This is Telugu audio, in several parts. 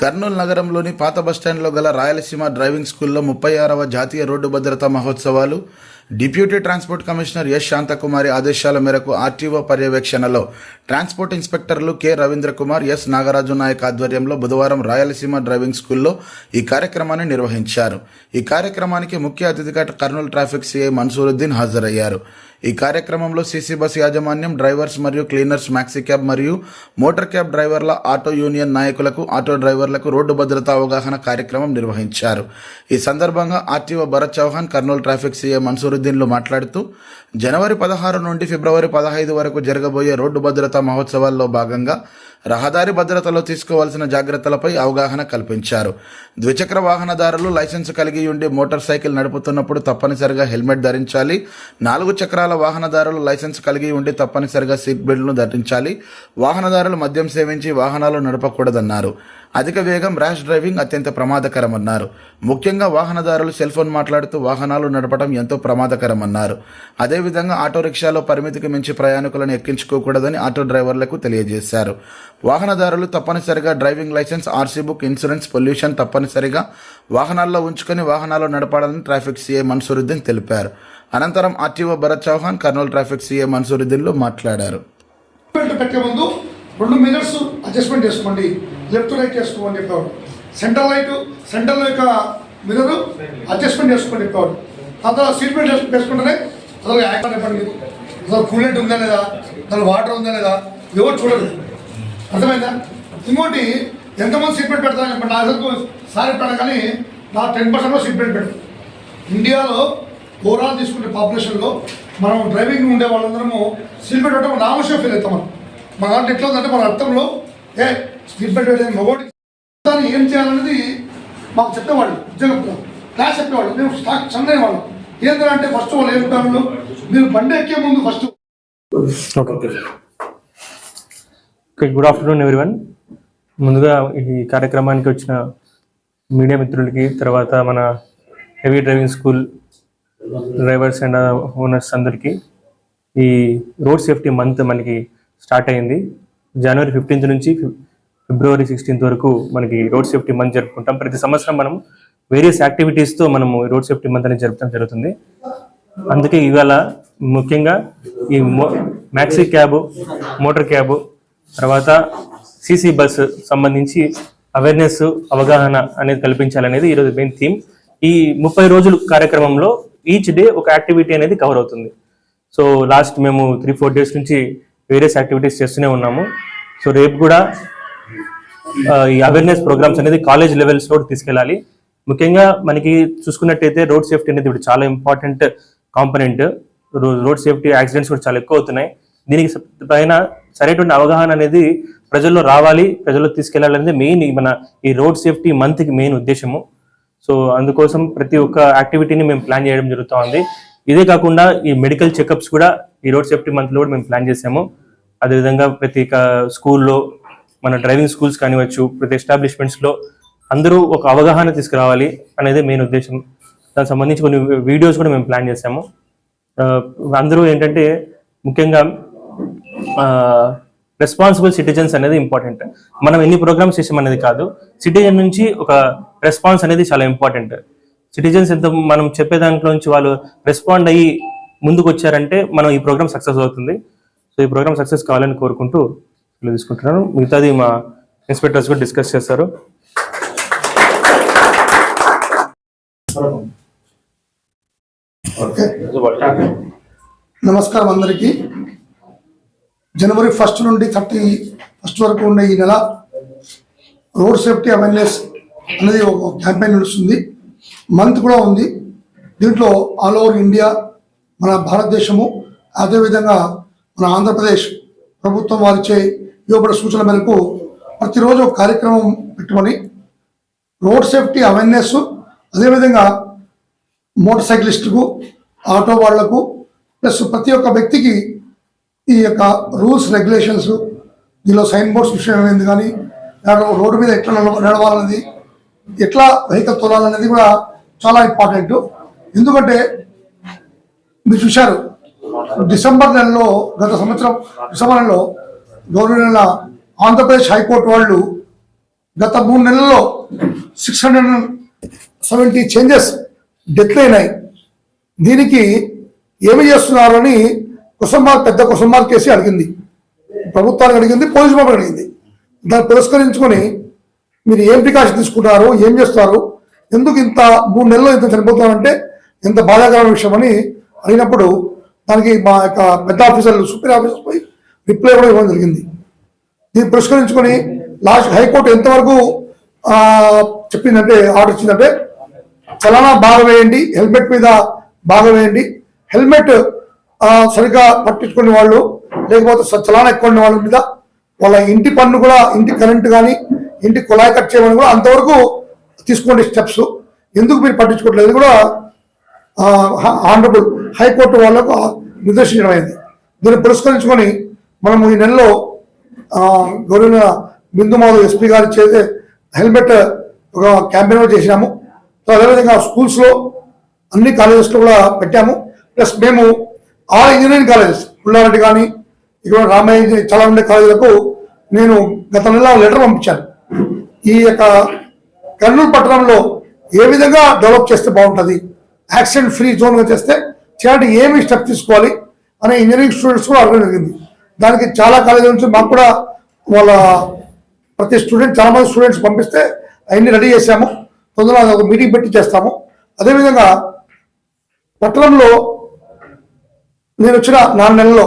కర్నూలు నగరంలోని పాత బస్టాండ్లో గల రాయలసీమ డ్రైవింగ్ స్కూల్లో ముప్పై ఆరవ జాతీయ రోడ్డు భద్రతా మహోత్సవాలు. Deputy transport commissioner S Santhakumari ఆదేశాల మేరకు ఆర్టీఓ పర్యవేక్షణలో transport ఇన్స్పెక్టర్లు K. Ravindra Kumar S Nagaraju Naik ఆధ్వర్యంలో బుధవారం రాయలసీమ డ్రైవింగ్ స్కూల్లో ఈ కార్యక్రమాన్ని నిర్వహించారు. ఈ కార్యక్రమానికి ముఖ్య అతిథిగా కర్నూలు ట్రాఫిక్ సిఐ మన్సూరుద్దీన్ హాజరయ్యారు. ఈ కార్యక్రమంలో సీసీ బస్ యాజమాన్యం డ్రైవర్స్ మరియు క్లీనర్స్ మ్యాక్సీ క్యాబ్ మరియు మోటార్ క్యాబ్ డ్రైవర్ల ఆటో యూనియన్ నాయకులకు ఆటో డ్రైవర్లకు రోడ్డు భద్రతా అవగాహన కార్యక్రమం నిర్వహించారు. ఈ సందర్భంగా RTO Bharat Chauhan Kurnool traffic CA మన్సూరుద్దీన్లు మాట్లాడుతూ జనవరి పదహారు నుండి ఫిబ్రవరి పదహైదు వరకు జరగబోయే రోడ్డు భద్రతా మహోత్సవాల్లో భాగంగా రహదారి భద్రతలో తీసుకోవాల్సిన జాగ్రత్తలపై అవగాహన కల్పించారు. ద్విచక్ర వాహనదారులు లైసెన్స్ కలిగి ఉండి మోటార్ సైకిల్ నడుపుతున్నప్పుడు తప్పనిసరిగా హెల్మెట్ ధరించాలి. నాలుగు చక్రాల వాహనదారులు లైసెన్స్ కలిగి ఉండి తప్పనిసరిగా సీట్ బెల్ట్ను ధరించాలి. వాహనదారులు మద్యం సేవించి వాహనాలు నడపకూడదన్నారు. అధిక వేగం ర్యాష్ డ్రైవింగ్ అత్యంత ప్రమాదకరమన్నారు. ముఖ్యంగా వాహనదారులు సెల్ ఫోన్ మాట్లాడుతూ వాహనాలు నడపడం ఎంతో ప్రమాదకరమన్నారు. అదేవిధంగా ఆటో రిక్షాలో పరిమితికి మించి ప్రయాణికులను ఎక్కించుకోకూడదని ఆటో డ్రైవర్లకు తెలియజేశారు. వాహనదారులు తప్పనిసరిగా driving licence RC book insurance pollution తప్పనిసరిగా వాహనాల్లో ఉంచుకొని వాహనాలు నడపాలని ట్రాఫిక్ సీఏ మన్సూరుద్దీన్ తెలిపారు. అనంతరం RTO Bharat Chauhan Kurnool traffic CA మన్సూరుద్దీన్లు మాట్లాడారు. పెట్టే ముందు రెండు మినిట్స్ అడ్జస్ట్మెంట్ చేసుకోండి. లెఫ్ట్ రైట్ చేసుకోమని చెప్పేవాడు. సెంటర్ లైట్ సెంటర్ యొక్క మిర్రర్ అడ్జస్ట్మెంట్ చేసుకోమని చెప్పేవాడు. తర్వాత సీట్ బెల్ట్ వేసుకుంటేనే అసలు యాక్టర్ చెప్పండి అసలు కూలెంట్ ఉందా లేదా అసలు వాటర్ ఉందా లేదా ఎవరు చూడలేదు. అర్థమైందా? ఇంకోటి ఎంతమంది సీట్ బెల్ట్ పెడతారని చెప్పండి. నా అసలు సారీ పెట్టాను కానీ నా టెన్ పర్సెంట్లో సీట్ బెల్ట్ పెడతాను ఇండియాలో ఓవరాల్ తీసుకుంటే పాపులేషన్లో మనం డ్రైవింగ్ ఉండే వాళ్ళందరము సీట్ బెల్ట్ పెట్టడం నామోషం ఫీల్ అవుతాం మనం. మన దాంట్లో ఎట్లా ఉందంటే మన అర్థంలో ఏ సీట్ బెల్ట్ పెట్టేది మగోడి దాన్ని ఏం చేయాలనేది మాకు చెప్పేవాళ్ళు ఉద్యోగం క్లాస్ చెప్పేవాళ్ళు. మేము స్టాక్ చదివేవాళ్ళం ఏంటంటే అంటే ఫస్ట్ వాళ్ళు ఏం చెప్పేవాళ్ళు మీరు బండి ఎక్కే ముందు first okay good afternoon everyone ముందుగా ఈ కార్యక్రమానికి వచ్చిన మీడియా మిత్రులకి తర్వాత మన heavy driving school drivers and owners అందరికీ ఈ రోడ్ సేఫ్టీ మంత్ మనకి స్టార్ట్ అయింది. జనవరి ఫిఫ్టీన్త్ నుంచి ఫిబ్రవరి సిక్స్టీన్త్ వరకు మనకి రోడ్ సేఫ్టీ మంత్ జరుపుకుంటాం. ప్రతి సంవత్సరం మనం వేరియస్ యాక్టివిటీస్తో మనము ఈ రోడ్ సేఫ్టీ మంత్ అనేది జరపడం జరుగుతుంది. అందుకే ఇవాళ ముఖ్యంగా ఈ మో మ్యాక్సీ క్యాబ్ మోటార్ క్యాబ్ తర్వాత సీసీ బస్ సంబంధించి అవేర్నెస్ అవగాహన అనేది కల్పించాలనేది ఈరోజు మెయిన్ థీమ్. ఈ ముప్పై రోజులు కార్యక్రమంలో ఈచ్ డే ఒక యాక్టివిటీ అనేది కవర్ అవుతుంది. సో లాస్ట్ మేము త్రీ ఫోర్ డేస్ నుంచి వేరియస్ యాక్టివిటీస్ చేస్తూనే ఉన్నాము. సో రేపు కూడా ఈ అవేర్నెస్ ప్రోగ్రామ్స్ అనేది కాలేజ్ లెవెల్స్లో తీసుకెళ్ళాలి. ముఖ్యంగా మనకి చూసుకున్నట్టయితే రోడ్ సేఫ్టీ అనేది ఇప్పుడు చాలా important component road safety accidents కూడా చాలా ఎక్కువ అవుతున్నాయి. దీనికి పైన సరైనటువంటి అవగాహన అనేది ప్రజల్లో రావాలి ప్రజల్లో తీసుకెళ్ళాలనేది మెయిన్ మన ఈ రోడ్ సేఫ్టీ మంత్కి మెయిన్ ఉద్దేశము. సో అందుకోసం ప్రతి ఒక్క యాక్టివిటీని మేము ప్లాన్ చేయడం జరుగుతుంది ఇదే కాకుండా ఈ మెడికల్ చెకప్స్ కూడా ఈ రోడ్ సేఫ్టీ మంత్లో కూడా మేము ప్లాన్ చేసాము. అదేవిధంగా ప్రతి స్కూల్లో మన డ్రైవింగ్ స్కూల్స్ కానివచ్చు ప్రతి ఎస్టాబ్లిష్మెంట్స్లో అందరూ ఒక అవగాహన తీసుకురావాలి అనేది మెయిన్ ఉద్దేశం. దానికి సంబంధించి కొన్ని వీడియోస్ కూడా మేము ప్లాన్ చేసాము అందరూ ఏంటంటే ముఖ్యంగా రెస్పాన్సిబుల్ సిటిజన్స్ అనేది ఇంపార్టెంట్ మనం ఎన్ని ప్రోగ్రామ్స్ చేసాం అనేది కాదు సిటిజన్ నుంచి ఒక రెస్పాన్స్ అనేది చాలా ఇంపార్టెంట్ సిటిజన్స్ ఎంత మనం చెప్పే దాంట్లో నుంచి వాళ్ళు రెస్పాండ్ అయ్యి ముందుకు వచ్చారంటే మనం ఈ ప్రోగ్రామ్ సక్సెస్ అవుతుంది. సో ఈ ప్రోగ్రామ్ సక్సెస్ కావాలని కోరుకుంటూ ఇలా తీసుకుంటున్నాను. మిగతాది మా ఇన్స్పెక్టర్స్ కూడా డిస్కస్ చేస్తారు. నమస్కారం అందరికీ. జనవరి ఫస్ట్ నుండి థర్టీ ఫస్ట్ వరకు ఉన్న ఈ నెల రోడ్ సేఫ్టీ అవేర్నెస్ అనేది ఒక క్యాంపెయిన్ నడుస్తుంది. మంత్ కూడా ఉంది. దీంట్లో ఆల్ ఓవర్ ఇండియా మన భారతదేశము అదేవిధంగా మన ఆంధ్రప్రదేశ్ ప్రభుత్వం వారిచే ఇవ్వబడిన సూచన మేరకు ప్రతిరోజు ఒక కార్యక్రమం పెట్టుకొని రోడ్ సేఫ్టీ అవేర్నెస్ అదేవిధంగా మోటార్ సైకిలిస్టుకు ఆటో వాళ్ళకు ప్లస్ ప్రతి ఒక్క వ్యక్తికి ఈ యొక్క రూల్స్ రెగ్యులేషన్స్ దీనిలో సైన్ బోర్డ్స్ విషయం కానీ రోడ్డు మీద ఎట్లా నడవాలనేది ఎట్లా వెహికల్ తోలాలనేది కూడా చాలా ఇంపార్టెంట్. ఎందుకంటే మీరు చూశారు డిసెంబర్ నెలలో గత సంవత్సరం డిసెంబర్ నెలలో గవర్నమెంట్ నెల ఆంధ్రప్రదేశ్ హైకోర్టు వాళ్ళు గత మూడు నెలల్లో six hundred seventy changes death అయినాయి. దీనికి ఏమి చేస్తున్నారు అని క్వశ్చన్ పెద్ద కుసంబార్ మార్క్ అడిగింది. ప్రభుత్వానికి అడిగింది పోలీసు బాబు అడిగింది. దాన్ని పురస్కరించుకొని మీరు ఏం ప్రికాషన్ తీసుకుంటారు ఏం చేస్తారు ఎందుకు ఇంత మూడు నెలలు ఇంత చనిపోతున్నారంటే ఇంత బాధాకరమైన విషయం అని అడిగినప్పుడు దానికి మా యొక్క పెద్ద ఆఫీసర్లు సూపర్ ఆఫీసర్ పోయి రిప్లై కూడా ఇవ్వడం జరిగింది. దీన్ని పురస్కరించుకొని లాస్ట్ హైకోర్టు ఎంతవరకు చెప్పిందంటే ఆర్డర్ ఇచ్చిందంటే చలానా బాగా వేయండి హెల్మెట్ మీద బాగా వేయండి. హెల్మెట్ సరిగ్గా పట్టించుకునే వాళ్ళు లేకపోతే స- చలానా ఎక్కువ ఉన్న వాళ్ళ మీద వాళ్ళ ఇంటి పన్ను కూడా ఇంటి కరెంట్ కానీ ఇంటి కుళాయి కట్ చేయమని కూడా అంతవరకు తీసుకోండి స్టెప్స్. ఎందుకు మీరు పట్టించుకోవట్లేదు కూడా ఆనరబుల్ హైకోర్టు వాళ్ళకు నిర్దేశించడం అయింది దీన్ని పురస్కరించుకొని మనము ఈ నెలలో గౌరవ బిందు మాధవ్ ఎస్పీ గారు చేసే హెల్మెట్ ఒక క్యాంపెయిన్ చేసినాము. సో అదేవిధంగా స్కూల్స్లో అన్ని కాలేజెస్లో కూడా పెట్టాము. ప్లస్ మేము ఆల్ ఇంజనీరింగ్ కాలేజెస్ పుల్లారెడ్డి కానీ ఇక్కడ రామయ్య చాలా ఉండే కాలేజీలకు నేను గత నెల లెటర్ పంపించాను. ఈ యొక్క కర్నూలు పట్టణంలో ఏ విధంగా డెవలప్ చేస్తే బాగుంటుంది యాక్సిడెంట్ ఫ్రీ జోన్గా చేస్తే చేయాలంటే ఏమి స్టెప్ తీసుకోవాలి అనే ఇంజనీరింగ్ స్టూడెంట్స్ కూడా అడగడం జరిగింది. దానికి చాలా కాలేజీల నుంచి మాకు కూడా వాళ్ళ ప్రతి స్టూడెంట్ చాలా మంది స్టూడెంట్స్ పంపిస్తే అవన్నీ రెడీ చేశాము. తొందరగా ఒక మీటింగ్ పెట్టి చేస్తాము. అదేవిధంగా పట్టణంలో నేను వచ్చిన నాలుగు నెలల్లో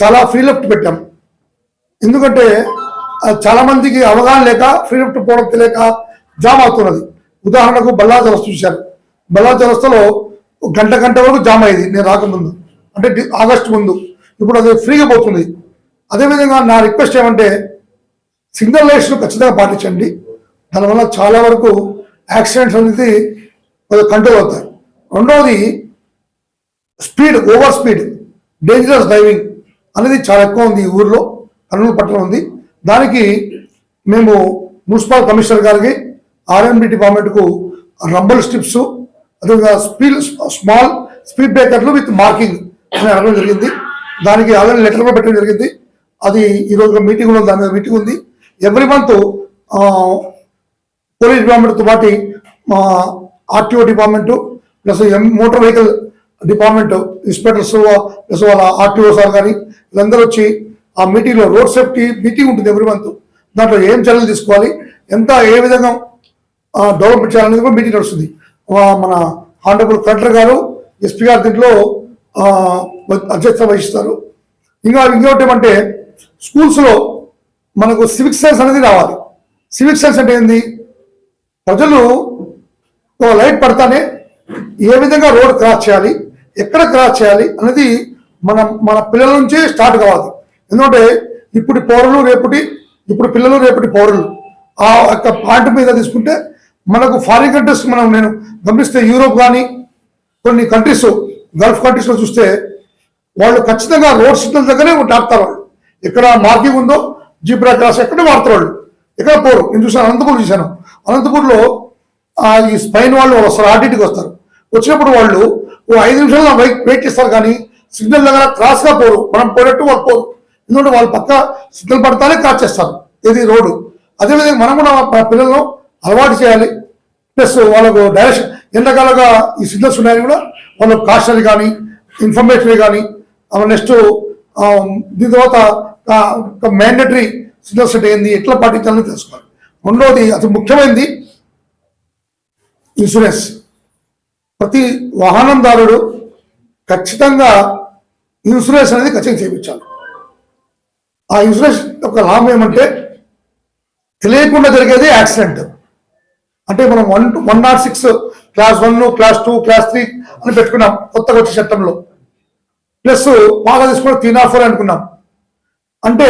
చాలా ఫ్రీ లిఫ్ట్ పెట్టాం. ఎందుకంటే చాలామందికి అవగాహన లేక ఫ్రీ లిఫ్ట్ పోవడం తెలియక జామ్ అవుతున్నది. ఉదాహరణకు బల్లా చరస్సు చూశాను బల్లా చరస్తులో గంట గంట వరకు జామ్ అయ్యేది నేను రాకముందు. అంటే ఆగస్టు ముందు. ఇప్పుడు అది ఫ్రీగా పోతుంది. అదేవిధంగా నా రిక్వెస్ట్ ఏమంటే సిగ్నల్ లైట్స్ను ఖచ్చితంగా పాటించండి. దానివల్ల చాలా వరకు యాక్సిడెంట్స్ అనేది కంట్రోల్ అవుతాయి. రెండవది speed over speed dangerous driving అనేది చాలా ఎక్కువ ఉంది ఈ ఊర్లో కర్నూలు పట్టణం ఉంది. దానికి మేము మున్సిపల్ కమిషనర్ గారికి ఆర్ఎండి డిపార్ట్మెంట్కు రంబల్ స్ట్రిప్స్ అదేవిధంగా స్పీడ్ స్మాల్ స్పీడ్ బ్రేకర్లు విత్ మార్కింగ్ అని అడగడం జరిగింది. దానికి ఆల్రెడీ లెటర్ కూడా పెట్టడం జరిగింది. అది ఈరోజు మీటింగ్ ఉంది దాని మీద మీటింగ్ ఉంది. ఎవ్రీ మంత్ పోలీస్ డిపార్ట్మెంట్తో పాటు మా ఆర్టీఓ డిపార్ట్మెంటు ప్లస్ ఎం motor vehicle department inspectors plus వాళ్ళ ఆర్టీఓ సార్ కానీ వీళ్ళందరూ వచ్చి ఆ మీటింగ్లో రోడ్ సేఫ్టీ మీటింగ్ ఉంటుంది ఎవ్రీ మంత్ దాంట్లో ఏం చర్యలు తీసుకోవాలి ఎంత ఏ విధంగా డెవలప్మెంట్ చేయాలనేది కూడా మీటింగ్ నడుస్తుంది. మన ఆనరబుల్ కలెక్టర్ గారు ఎస్పీ గారు దీంట్లో అధ్యక్షత వహిస్తారు. ఇంకా ఇంకోటి ఏమంటే స్కూల్స్లో మనకు సివిక్ సెన్స్ అనేది రావాలి. సివిక్ సెన్స్ అంటే ఏంది? ప్రజలు ఒక లైట్ పడతానే ఏ విధంగా రోడ్ క్రాస్ చేయాలి ఎక్కడ క్రాస్ చేయాలి అనేది మన మన పిల్లల నుంచే స్టార్ట్ కావాలి. ఎందుకంటే ఇప్పుడు పౌరులు రేపటి ఇప్పుడు పిల్లలు రేపటి పౌరులు. ఆ యొక్క పాయింట్ మీద తీసుకుంటే మనకు ఫారిన్ కంట్రీస్ మనం నేను గమనిస్తే యూరోప్ కానీ కొన్ని కంట్రీస్ గల్ఫ్ కంట్రీస్లో చూస్తే వాళ్ళు ఖచ్చితంగా రోడ్ సిగ్నల్ దగ్గరే ఆపుతారు వాళ్ళు. ఎక్కడ మార్కింగ్ ఉందో జీబ్రా క్రాస్ ఎక్కడ వాడతారు వాళ్ళు. ఎక్కడ పోరు. నేను చూసాను అనంతపూర్ చూశాను. అనంతపూర్లో ఈ స్పైన్ వాళ్ళు వస్తారు ఆర్టీటీకి వస్తారు. వచ్చినప్పుడు వాళ్ళు ఓ ఐదు నిమిషాలు వెయిట్ వెయిట్ చేస్తారు కానీ సిగ్నల్ దగ్గర క్రాస్గా పోరు. మనం పోయినట్టు వాళ్ళు పోరు. ఎందుకంటే వాళ్ళు పక్క సిగ్నల్ పడతానే క్రాస్ చేస్తారు. ఇది రోడ్డు. అదేవిధంగా మనం కూడా మన పిల్లలను అలవాటు చేయాలి. ప్లస్ వాళ్ళకు డైరెక్షన్ ఎంతకాలంగా ఈ సిగ్నల్స్ ఉన్నాయని కూడా వాళ్ళకు కాషనరీ కానీ ఇన్ఫర్మేటరీ కానీ నెక్స్ట్ దీని తర్వాత మ్యాండటరీ సిగ్నల్స్ అంటే ఏంది ఎట్లా పాటించాలని తెలుసుకోవాలి. రెండవది అతి ముఖ్యమైనది ఇన్సూరెన్స్ ప్రతి వాహనందారుడు ఖచ్చితంగా ఇన్సూరెన్స్ అనేది ఖచ్చితంగా చేయించాలి. ఆ ఇన్సూరెన్స్ యొక్క లాభం ఏమంటే తెలియకుండా జరిగేది యాక్సిడెంట్ అంటే మనం one one nought six class one class two class three అని పెట్టుకున్నాం కొత్తగా వచ్చే చట్టంలో ప్లస్ బాగా తీసుకున్న త్రీ నాట్ ఫోర్ అనుకున్నాం. అంటే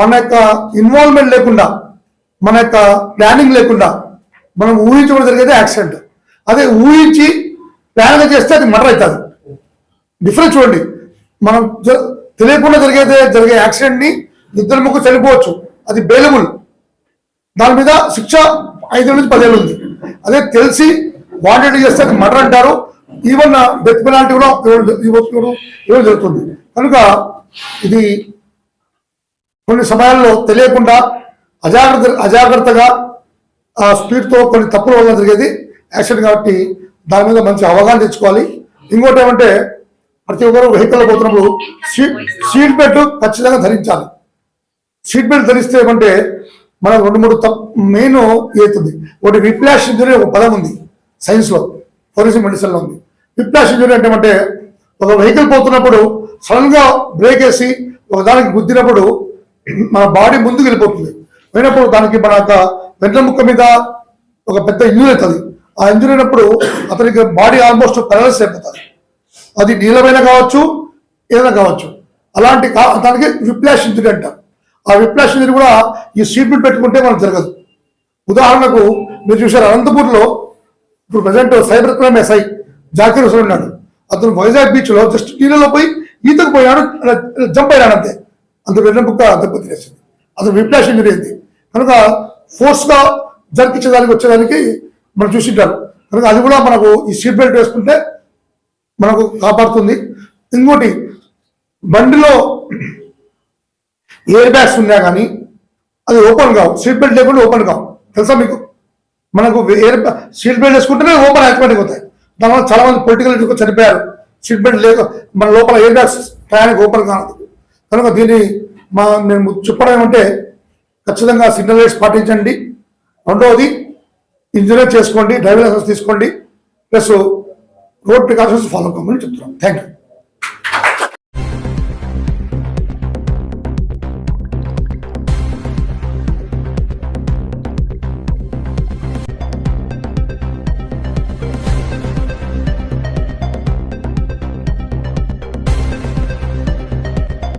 మన యొక్క ఇన్వాల్వ్మెంట్ లేకుండా మన యొక్క ప్లానింగ్ లేకుండా మనం ఊహించడం జరిగేది యాక్సిడెంట్ అదే ఊహించి ప్లాన్గా చేస్తే అది మర్డర్ అవుతుంది. డిఫరెన్స్ చూడండి. మనం తెలియకుండా జరిగేదే జరిగే యాక్సిడెంట్ని ఇద్దరు ముగ్గురు చనిపోవచ్చు. అది బెయిలబుల్ దాని మీద శిక్ష ఐదు నుంచి పదేళ్ళు ఉంది. అదే తెలిసి వాంటెడ్ చేస్తే మర్డర్ అంటారు. ఈవెన్ డెత్ పెనాల్టీ కూడా ఇవ్వడం- ఇవ్వడం జరుగుతుంది? కనుక ఇది కొన్ని సమయాల్లో తెలియకుండా అజాగ్రత్త అజాగ్రత్తగా ఆ స్పీడ్తో కొన్ని తప్పుల వల్ల జరిగేది. యాక్సిడెంట్ కాబట్టి దాని మీద మంచి అవగాహన తెచ్చుకోవాలి. ఇంకోటి ఏమంటే ప్రతి ఒక్కరు వెహికల్లో పోతున్నప్పుడు సీట్ సీట్ బెల్ట్ ఖచ్చితంగా ధరించాలి. సీట్ బెల్ట్ ధరిస్తే ఏమంటే మనం రెండు మూడు మెయిన్ అవుతుంది ఒకటి విప్లాష్ ఇంజురీ ఒక పదం ఉంది సైన్స్లో ఫోరెన్సిక్ మెడిసిన్లో ఉంది. విప్లాష్ ఇంజురీ అంటే అంటే ఒక వెహికల్ పోతున్నప్పుడు సడన్గా బ్రేక్ వేసి ఒక దానికి గుద్దినప్పుడు మన బాడీ ముందుకు వెళ్ళిపోతుంది. పోయినప్పుడు దానికి మన యొక్క వెంట్రముక్క మీద ఒక పెద్ద ఇంజురీ అవుతుంది. ఆ ఇంజురీ అయినప్పుడు అతనికి బాడీ ఆల్మోస్ట్ పెరలస్ అయిపోతుంది. అది నీలమైన కావచ్చు ఏదైనా కావచ్చు. అలాంటి కా- దానికి విప్లాష్ ఇంజురీ అంటారు. ఆ విప్లాష్ ఇంజరీ కూడా ఈ సీట్ బెల్ట్ పెట్టుకుంటే మనకు జరగదు. ఉదాహరణకు మీరు చూసారు అనంతపూర్లో ఇప్పుడు present cyber crime SI Zakir Hussain ఉన్నాడు. అతను వైజాగ్ బీచ్లో జస్ట్ నీళ్ళలో పోయి ఈతకు పోయాడు జంప్ అయ్యాడు అంతే. అంత వెళ్ళిన దెబ్బతి చేసింది అతను విప్లాష్ ఇంజరీ అయింది కనుక ఫోర్స్గా జరిపించడానికి వచ్చేదానికి మనం చూసింటారు. కనుక అది కూడా మనకు ఈ సీట్ బెల్ట్ వేసుకుంటే మనకు కాపాడుతుంది. ఇంకోటి బండిలో ఎయిర్ బ్యాగ్స్ ఉన్నా కానీ అది ఓపెన్ కావు. సీట్ బెల్ట్ లేకుండా ఓపెన్ కావు. తెలుసా మీకు? మనకు ఎయిర్ సీట్ బెల్ట్ వేసుకుంటేనే ఓపెన్ ఆటోమేటిక్ అవుతాయి. దానివల్ల చాలా మంది పొలిటికల్ లీడర్లు చనిపోయారు. సీట్ బెల్ట్ లేక మన లోపల ఎయిర్ బ్యాగ్స్ ప్రయాణికి ఓపెన్ కాదు కనుక దీన్ని మా మేము చెప్పడం ఏమంటే ఖచ్చితంగా సిగ్నల్ లైట్స్ పాటించండి. రెండవది ఇంజనీర్ చేసుకోండి డ్రైవింగ్ లైసెన్స్ తీసుకోండి. ప్లస్ రోడ్ ప్రికాషన్స్ ఫాలో కమ్మని చెప్తున్నాం థ్యాంక్ యూ